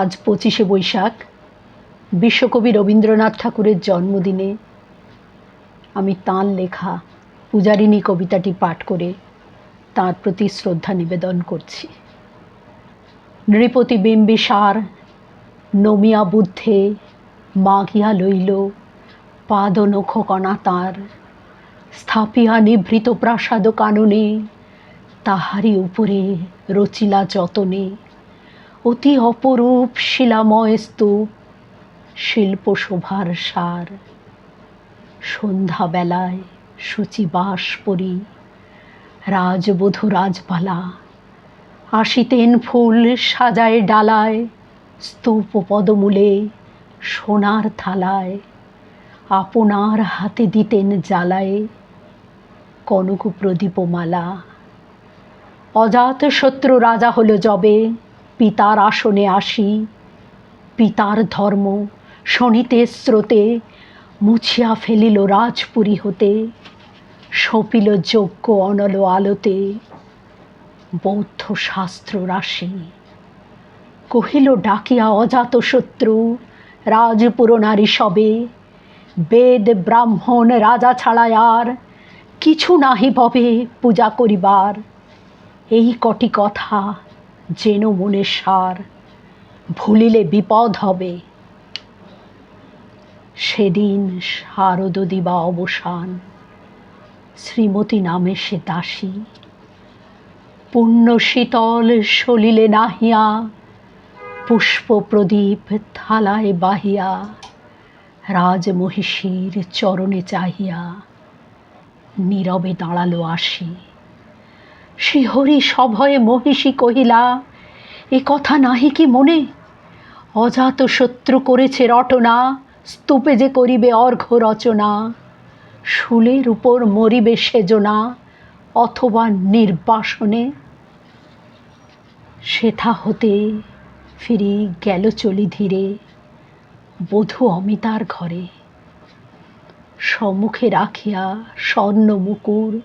আজ পঁচিশে বৈশাখ। বিশ্বকবি রবীন্দ্রনাথ ঠাকুরের জন্মদিনে আমি তাঁর লেখা পূজারিণী কবিতাটি পাঠ করে তাঁর প্রতি শ্রদ্ধা নিবেদন করছি। নৃপতি বিম্বিসার নমিয়া বুদ্ধে মাঘিয়া লইল পাদ নখ কণা তাঁর, স্থাপিয়া নিভৃত প্রাসাদ কাননে তাহারি উপরে রচিলা যতনে। অতি অপরূপ শিলাময় স্তূপ শিল্প শোভার সার। সন্ধ্যাবেলায় সূচিবাস পরি রাজবধূ রাজপালা আসিতেন ফুল সাজায় ডালায়, স্তূপ পদমূলে সোনার থালায়। আপনার হাতে দিতেন জ্বালায় কনক প্রদীপমালা অজাত শত্রু রাজা হলো যবে পিতার আসনে আসি, পিতার ধর্ম শনিতে স্রোতে, মুছিয়া ফেলিল রাজপুরী হতে, সপিল যজ্ঞ অনল আলোতে, বৌদ্ধ শাস্ত্র রাশি। কহিল, ডাকিয়া অজাত শত্রু, রাজপুর নারী সবে, বেদ ব্রাহ্মণ রাজা ছাড়া আর কিছু নাহি ভবে পূজা করিবার। এই কটি কথা যেন মনে সার, ভুলিলে বিপদ হবে। সেদিন শারদ দিবা অবসান, শ্রীমতী নামে সে দাসী। পুণ্য শীতল সলিলে নাহিয়া, পুষ্প প্রদীপ থালায় বাহিয়া, রাজমহিষীর চরণে চাহিয়া, নীরবে দাঁড়াল আসি শ্রীহরি সভয়ে মহিষী কহিলা, এ কথা নাহি কি মনে? অজাত শত্রু করেছে রটনা, স্তূপে যে করিবে অর্ঘ্য রচনা। শুলের উপর মরিবে সেজনা, অথবা নির্বাসনে। সেথা হতে ফিরি গেল চলি ধীরে, বধূ অমিতার ঘরে। সম্মুখে রাখিয়া স্বর্ণ মুকুর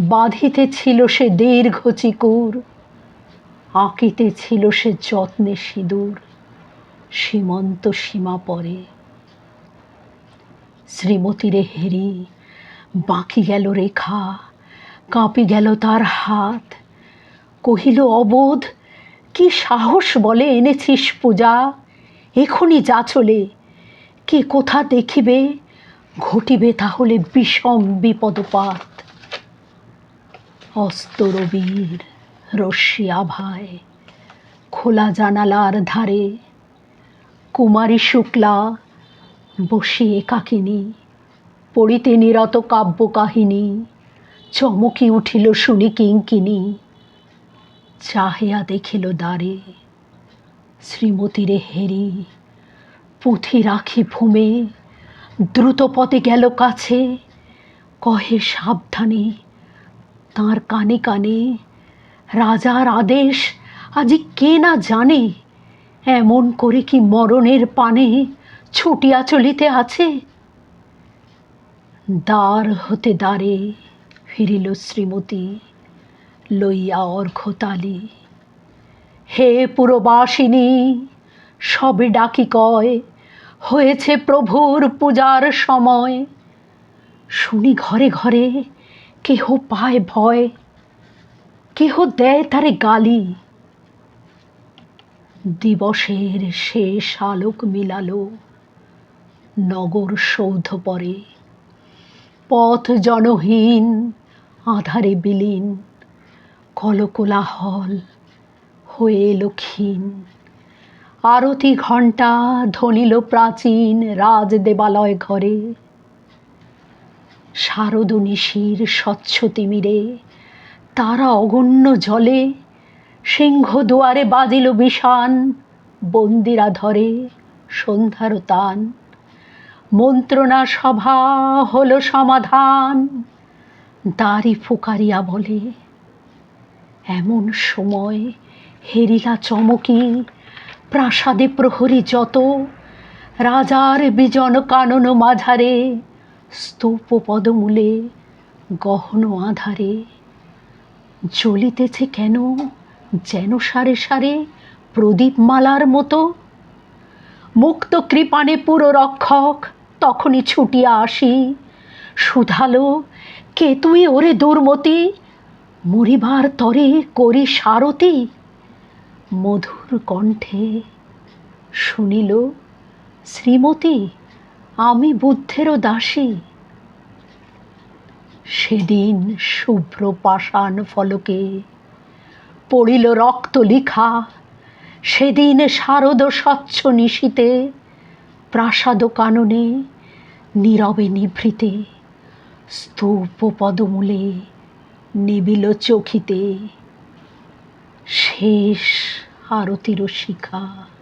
বাঁধিতে ছিল সে দীর্ঘ চিকুর, আঁকিতে ছিল সে যত্নে সিঁদুর, সীমন্ত সীমা পরে। শ্রীমতীরে হেরি, বাঁকি গেল রেখা, কাঁপি গেল তার হাত। কহিল, অবোধ, কি সাহস বলে এনেছিস পূজা? এখনই যা চলে। কে কোথা দেখিবে? ঘটিবে তাহলে বিষম বিপদপাত। অস্তরবীর রশ্মি আভায়, খোলা জানালার ধারে, কুমারী শুক্লা বসে একাকিনী পড়িতে নিরত কাব্য কাহিনী, চমকি উঠিল শুনি কিঙ্কিনী, চাহিয়া দেখিল দ্বারে শ্রীমতীরে হেরি, পুঁথি রাখি ভূমে দ্রুত পথে গেল কাছে, কহে সাবধানে তাঁর কানে কানে, রাজার আদেশ আজি কে না জানে, এমন করে কি মরণের পানে ছুটিয়া চলিতে আছে? দ্বার হতে দ্বারে ফিরিল শ্রীমতী লইয়া অর্ঘ্যতালি। হে পুরবাসিনী, সবে ডাকি কয়, হয়েছে প্রভুর পূজার সময়। শুনি ঘরে ঘরে কেহ পায় ভয়, কেহ দেয় তারে গালি। দিবসের শেষ আলোক মিলালো, নগর সৌধ পরে। পথ জনহীন, আধারে বিলীন, কলকোলাহল হয়ে এলো ক্ষীণ। আরতি ঘণ্টা ধ্বনিল প্রাচীন রাজ দেবালয় ঘরে। শারদ নিশির স্বচ্ছ তিমিরে, তারা অগণ্য জলে সিংহ দুয়ারে বাজিল বিষান বন্দিরা ধরে সন্ধ্যার তান। মন্ত্রণা সভা হল সমাধান, দাড়ি ফুকারিয়া বলে। এমন সময় হেরিলা চমকি, প্রাসাদে প্রহরী যত, রাজার বিজন কানন মাঝারে স্তূপ পদমূলে গহন আধারে, জ্বলিতেছে কেন, যেন সারে সারে প্রদীপমালার মতো? মুক্ত কৃপাণে পুরো রক্ষক তখনই ছুটিয়া আসি। শুধালো কে তুই ওরে দুর্মতি? মরিবার তরে করি সারতি? মধুর কণ্ঠে শুনিল শ্রীমতী আমি বুদ্ধেরও দাসী। সেদিন শুভ্র পাষাণ ফলকে পড়িল রক্ত লিখা। সেদিন শারদ স্বচ্ছ নিশীতে, প্রাসাদ কাননে, নীরবে নিভৃতে, স্তূপ পদমূলে নিবিল চকিতে শেষ আরতির শিখা।